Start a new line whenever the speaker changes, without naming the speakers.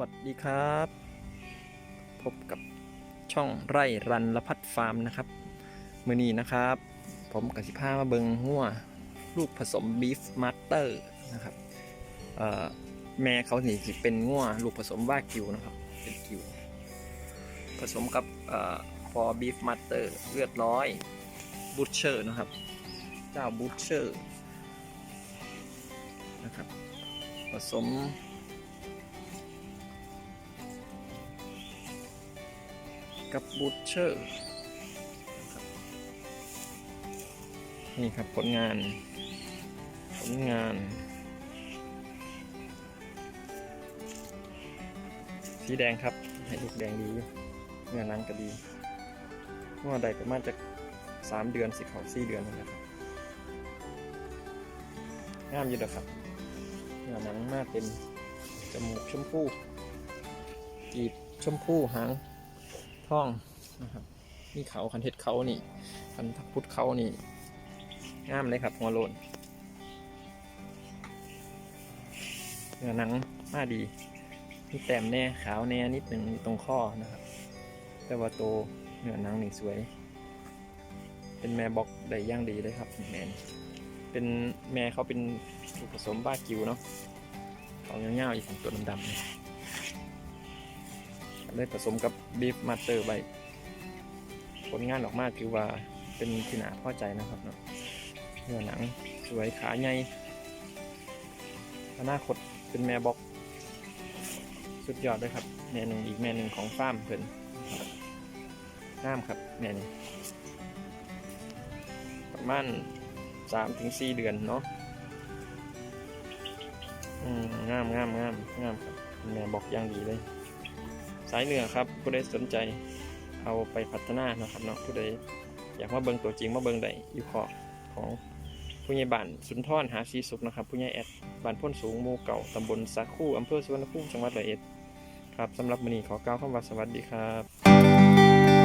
วัสดีครับ พบกับช่องไร่รันละพัดฟาร์มนะครับ มือนี้นะครับ ผมกับสิพามาเบิงหัวลูกผสมบีฟมาสเตอร์นะครับแม่เขานี่สิเป็นงัวลูกผสมว่ากิวนะครับ เป็นกิว ผสมกับเอ่อพอบีฟมาสเตอร์เลือดร้อยบูชเชอร์นะครับ เจ้าบูชเชอร์นะครับผสม กับบูชเชอร์นี่ครับผลงาน ผลงานสีแดงครับ ให้ลูกแดงดีเนื้อนังก็ดีเมื่อใดประมาณจะสามเดือนสิเขาสี่เดือนนะครับงามอยู่เด้อครับเนื้อนังมากเต็มจมูกชมพูกีบชมพูหาง ท่องนะครับนี่เขาคันเท็ดเขานี่คันทับพุทธเขานี่งามเลยครับหัวโลนเนื้อหนังมาดีมีแต้มแน่ขาวแน่นิดหนึ่งตรงข้อนะครับ แต่ว่าโตเนื้อหนังนี่สวย เป็นแม่บอกได้ย่างดีเลยครับแมนเป็นแม่เขาเป็นผสมบ้ากิวเนาะเขาเงี้ยวๆอีกของตัวดำๆ ได้ผสมกับบีฟมาสเตอร์ไปผลงานออกมาถือว่าเป็นที่น่าพอใจนะครับเนาะเนื้อหนังสวยขาใหญ่อนาคตเป็นแม่บ็อก สุดยอดเลยครับ แม่หนึ่งอีกแม่หนึ่งของฟาร์มเพิ่นงามครับแม่นี่ประมาณสามถึงสี่เดือนเนาะอืมงามงามงามงามครับแม่บอกอย่างดีเลย สายเหนือครับผู้ใดสนใจเอาไปพัฒนานะครับเนาะผู้ใดอยากมาเบิ่งตัวจริงมาเบิ่งได้อยู่ขอของผู้ใหญ่บ้านสุนทรหาสีสุขนะครับผู้ใหญ่แอดบ้านพ้นสูงหมู่เก่าตำบลสักคู่อำเภอสุวรรณภูมิจังหวัดร้อยเอ็ดครับสำหรับมื้อนี้ขอกล่าวคำว่าสวัสดีครับ